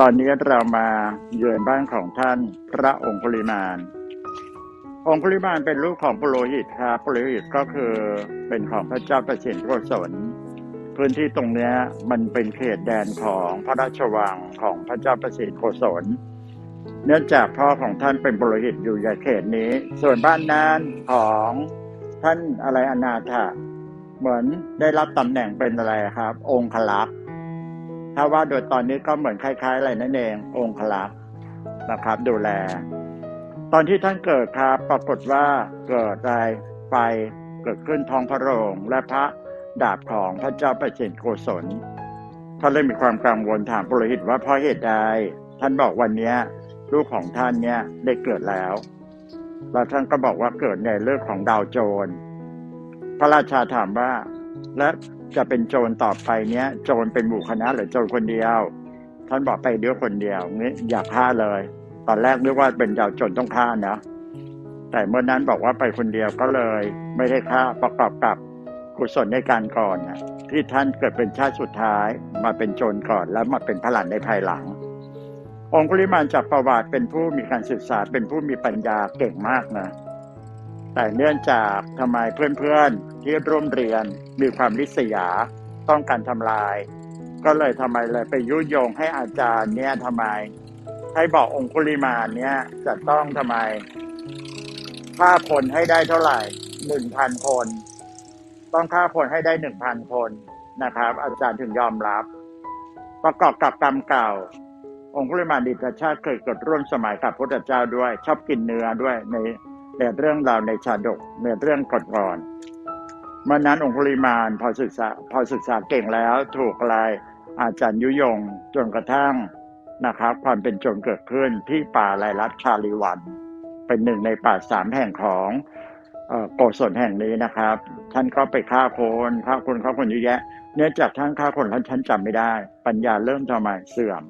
ตอนนี้เรามาเยือนบ้านของท่านพระองคุลิมานองคุลิมานเป็นลูกของปุโรหิตครับปุโรหิตก็คือเป็นของพระเจ้าประสิทธิโกศลพื้นที่ตรงนี้มันเป็นเขตแดนของพระราชวังของพระเจ้าประสิทธิโกศลเนื่องจากพ่อของท่านเป็นปุโรหิตอยู่ในเขตนี้ ส่วนบ้านนั้นของท่านอะไรอนาถะเหมือนได้รับตำแหน่งเป็นอะไรครับ องคลักษ์ ถ้าว่าโดยตอนนี้ก็เหมือนคล้าย ๆ อะไรนั่นเอง องคลักษ์นะครับ ดูแล ตอนที่ท่านเกิดครับ ปรากฏว่าเกิดอะไรไฟเกิดขึ้นท้องพระโรงและพระดาบของพระเจ้าประสิทธิโกศลเขานเลยมีความกังวลถามปุโรหิตว่าเพราะเหตุใดท่านบอกวันนี้ลูกของท่านเนี่ยได้เกิดแล้ว แล้วท่านก็บอกว่าเกิดในเรื่องของดาวโจร พระราชาถามว่า และ จะเป็นโจรต่อไปเนี้ย โจรเป็นหมู่คณะหรือโจรคนเดียว ท่านบอกไปเดียวคนเดียวงี้อย่าฆ่าเลย ตอนแรกนึกว่าเป็นเดาวโจรต้องฆ่านะแต่เมื่อนั้นบอกว่าไปคนเดียวก็เลย ไม่ได้ฆ่าประกอบกับกุศลในการก่อนนะที่ท่านเกิดเป็นชาติสุดท้ายมาเป็นโจรก่อนแล้วมาเป็นพระหลานในภายหลัง องคุลิมานจากประวัติเป็นผู้มีการศึกษาเป็นผู้มีปัญญาเก่งมากนะ แต่เนื่องจากทำไมเพื่อนๆที่ร่วมเรียนมีความริษยาต้องการทำลาย ก็เลยทำไมเลยไปยุยงให้อาจารย์เนี่ยทำไม ให้บอกองคุลิมานเนี่ยจะต้องทำไมฆ่าคนให้ได้เท่าไหร่หนึ่งพันคน ต้องฆ่าคนให้ได้หนึ่งพันคนนะครับ อาจารย์ถึงยอมรับ ประกอบกับกรรมเก่า องคุลิมานดิตชาติเคยเกิดร่วมสมัยกับพระพุทธเจ้าด้วย ชอบกินเนื้อด้วยใน ในเรื่องราวในชาดกในเรื่องก่อนๆเมื่อนั้นองคุลิมานพอศึกษาพอศึกษาเก่งแล้วถูกอะไรอาจารย์ยุยงจนกระทั่งนะครับ ความเป็นจรเกิดขึ้นที่ป่าลายลัดชาลีวัน เป็นหนึ่งในป่าสามแห่งของโกศลแห่งนี้นะครับ ท่านก็ไปฆ่าคนฆ่าคนฆ่าคนเยอะแยะ เนื่องจากท่านฆ่าคนท่านจำไม่ได้ ปัญญาเริ่มทำไมเสื่อม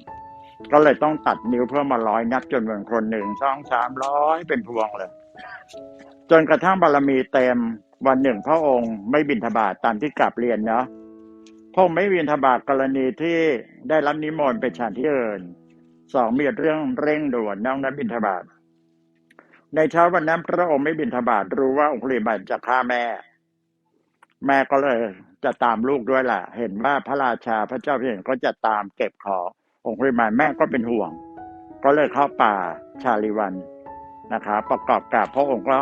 ก็เลยต้องตัดนิ้วเพื่อมาร้อยนับจนเหมือนคนหนึ่งสองสามร้อยเป็นพวงเลย จนกระทั่งบารมีเต็มวันหนึ่งพระองค์ไม่บินทบาทตามที่กลับเรียนเนาะพระองค์ไม่บินทบาทกรณีที่ได้รับนิมนต์ไปฉันที่อื่นสองมีเรื่องเร่งด่วนน้องนั้นบินทบาทในเช้าวันนั้นพระองค์ไม่บินทบาทรู้ว่าองคุลิมานจะฆ่าแม่ แม่ก็เลยจะตามลูกด้วยล่ะ เห็นว่าพระราชาพระเจ้าเพียงก็จะตามเก็บขององคุลิมานแม่ก็เป็นห่วง ก็เลยเข้าป่าชาลิวัน นะครับประกอบกับพระองค์ก็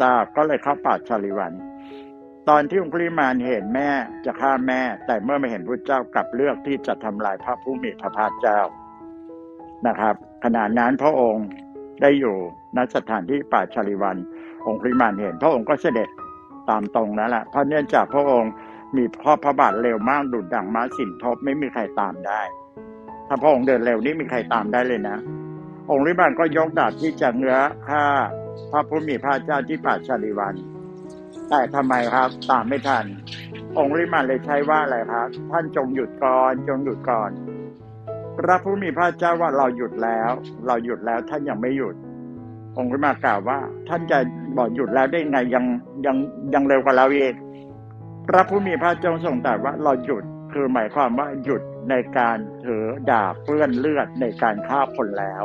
ทราบก็เลยเข้าป่าชาลิวัน ตอนที่องคุลิมานเห็นแม่จะฆ่าแม่ แต่เมื่อไม่เห็นพระเจ้ากลับเลือกที่จะทำลายพระผู้มีพระภาคเจ้านะครับ ขณะนั้นพระองค์ได้อยู่ณสถานที่ป่าชาลิวัน องคุลิมานเห็น พระองค์ก็เสด็จตามตรงนั้นแหละเพราะเนื่องจากพระองค์มีข้อพระบาทเร็วมากดุดดังม้าสินทบไม่มีใครตามได้ ถ้าพระองค์เดินเร็วนี่มีใครตามได้เลยนะ องค์ริบานก็ยกดาบที่จะเงื้อฆ่าพระผู้มีพระเจ้าที่ป่าชาลิวัน แต่ทำไมครับตามไม่ทัน องค์ริบานเลยใช้ว่าอะไรครับ ท่านจงหยุดก่อนจงหยุดก่อน พระผู้มีพระเจ้าว่าเราหยุดแล้ว เราหยุดแล้วท่านยังไม่หยุด องค์ริบากล่าวว่า ท่านจะบอกหยุดแล้วได้ไงยังยังยังเร็วกว่าเราเอีกพระผู้มีพระเจ้าทรงตรัสว่าเราหยุดคือหมายความว่าหยุดในการถือดาบเปื้อนเลือดในการฆ่าคนแล้ว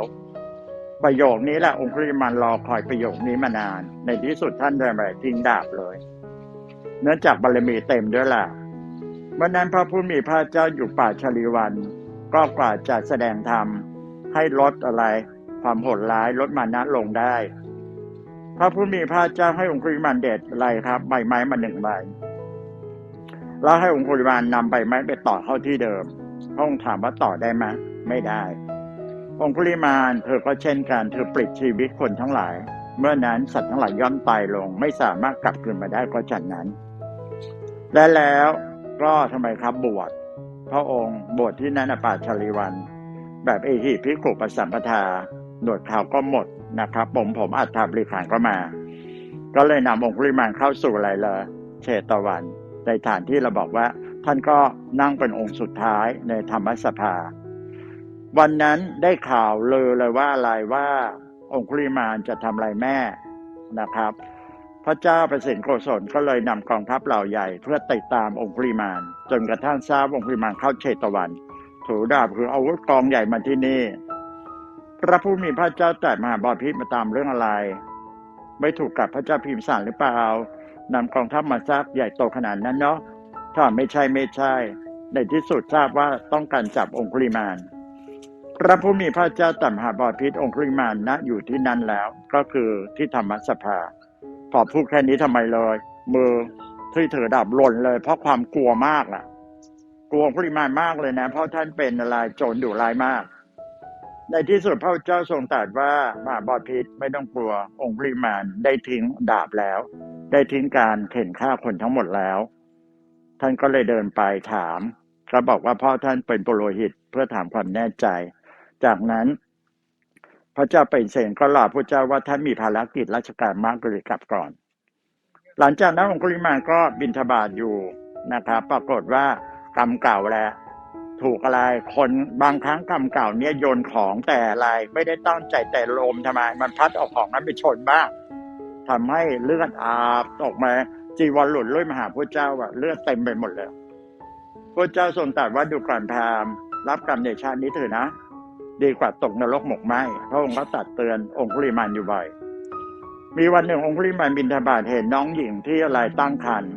ประโยคนี้แหละองค์ริมันรอคอยประโยคนี้มานาน ในที่สุดท่านได้มาทิ้งดาบเลย เนื่องจากบารมีเต็มด้วยล่ะเมื่อนั้นพระผู้มีพระเจ้าอยู่ป่าชลีวัน ก็กว่าจะแสดงธรรมให้ลดอะไร ความโหดร้ายลดมานะลงได้ พระผู้มีพระเจ้าให้องค์ริมันเด็ดอะไรครับ ใบไม้มาหนึ่งใบแล้วให้องค์ริมานนำใบไม้ไปต่อเข้าที่เดิมพระองค์ถามว่าต่อได้ไหมไม่ได้ องคุลิมานเธอก็เช่นกันเธอปลิดชีวิตคนทั้งหลาย เมื่อนั้นสัตว์ทั้งหลายย่อมตายลง ไม่สามารถกลับคืนมาได้ก็ฉันนั้น และแล้วก็ทำไมครับบวชพระองค์บวชที่นันป่าชลีวัน แบบเอหิพิกรุปสัมปทาหนวดเขาก็หมดนะครับผมผมอัฏฐาบริขารก็มา ก็เลยนำองคุลิมานเข้าสู่อะไรเลยเชตวัน ในฐานที่เราบอกว่า ท่านก็นั่งเป็นองค์สุดท้ายในธรรมสภา วันนั้นได้ข่าวเลยเลยว่าอะไรว่าองคุลิมานจะทำอะไรแม่นะครับ พระเจ้าประสิทธิ์โกศลก็เลยนำกองทัพเหล่าใหญ่ เพื่อติดตามองคุลิมาน จนกระทั่งทราบองคุลิมานเข้าเชตวันถือดาบคืออาวุธกองใหญ่มาที่นี่ พระผู้มีพระเจ้าแต่มหาบอพิตรมาตามเรื่องอะไร ไม่ถูกกับพระเจ้าพิมสารหรือเปล่านำกองทัพมาซักใหญ่โตขนาดนั้นเนาะถ้าไม่ใช่ไม่ใช่ ในที่สุดทราบว่าต้องการจับองคุลิมาน พระผู้มีพระเจ้าตรัสหาบอพิษองคุลิมานณอยู่ที่นั่นแล้ว ก็คือที่ธรรมสภาพอพูดแค่นี้ทำไมเลย มือที่ถือดาบหล่นเลย เพราะความกลัวมากล่ะ กลัวองคุลิมานมากเลยนะ เพราะท่านเป็นอะไรโจรดุร้ายมาก ในที่สุดพระเจ้าทรงตรัสว่ามหาบอพิษไม่ต้องกลัวองคุลิมานได้ทิ้งดาบแล้ว ได้ทิ้งการเข็นฆ่าคนทั้งหมดแล้ว ท่านก็เลยเดินไปถามก็บอกว่าพ่อท่านเป็นปุโรหิตเพื่อถามความแน่ใจ จากนั้น พระเจ้าเป็นเสนก็ลาพระเจ้าว่าท่านมีภารกิจราชการมากก็เลยกลับก่อน หลังจากนั้นองคุลิมานก็บินทบาทอยู่นะครับปรากฏว่ากรรมเก่าแล้วถูกอะไรคนบางครั้งกรรมเก่าเนี่ยโยนของแต่อะไรไม่ได้ตั้งใจแต่ลมทำไม มันพัดเอาของนั้นไปชนบ้างทำให้เลือดอาบออกมาจีวรหลุดลุ่ยมหาพระเจ้าอะเลือดเต็มไปหมดเลยพระเจ้าทรงตรัสว่าดูก่อนพรามรับกรรมในชาตินี้เถอะนะ ดีกว่าตกนรกหมกไหมพระองค์ก็ตัดเตือนองคุลิมานอยู่บ่อย มีวันหนึ่งองคุลิมานบินทบาทเห็นน้องหญิงที่อะไรตั้งครรภ์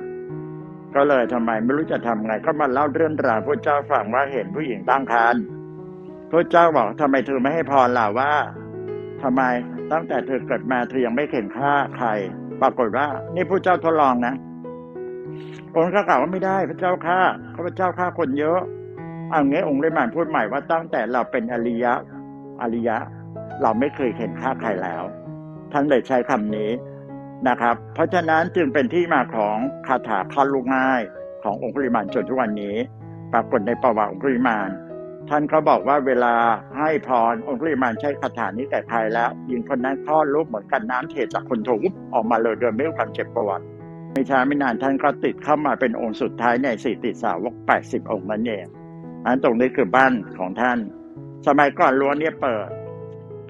ก็เลยทำไมไม่รู้จะทำไงก็มาเล่าเรื่องราวพระเจ้าฟังว่าเห็นผู้หญิงตั้งครรภ์พระเจ้าบอกทำไมเธอไม่ให้พรล่ะว่าทำไมตั้งแต่เธอเกิดมาเธอยังไม่เข็นฆ่าใคร ปรากฏว่า นี่พระเจ้าทดลองนะองค์ก็กล่าวว่าไม่ได้พระเจ้าฆ่าข้าพระเจ้าฆ่าคนเยอะ เอางี้องค์เลมานพูดใหม่ว่าตั้งแต่เราเป็นอริยะอริยะ เราไม่เคยเห็นฆ่าใครแล้ว ท่านเลยใช้คำนี้นะครับ เพราะฉะนั้นจึงเป็นที่มาของคาถาคันลูกง่ายขององคุลิมานจนทุกวันนี้ ปรากฏในประวัติองคุลิมาน ท่านก็บอกว่าเวลาให้พรองคุลิมานใช้คาถานี้แต่ใครแล้วหญิงคนนั้นคลอดลูกเหมือนกันน้ำเทจากคนถูกออกมาเลยโดยไม่รู้ความเจ็บปวดไม่ช้าไม่นานท่านก็ติดเข้ามาเป็นองค์สุดท้ายในสี่ติดสาวกแปดสิบองค์นั่นเอง อันตรงนี้คือบ้านของท่าน สมัยก่อนรั้วเนี่ยเปิด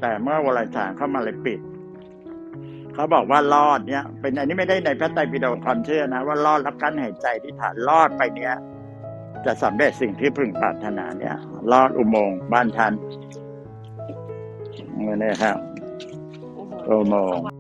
แต่เมื่อวลาสารเข้ามาเลยปิด เขาบอกว่ารอดเนี่ย เป็นอันนี้ไม่ได้ในพระไตรปิฎกความเชื่อนะว่ารอดแล้วกั้นหายใจที่ฐานรอดไปเนี่ย จะสำเร็จสิ่งที่พึงปรารถนาเนี่ย รอดอุโมงค์บ้านท่านนี่ครับอุโมงค์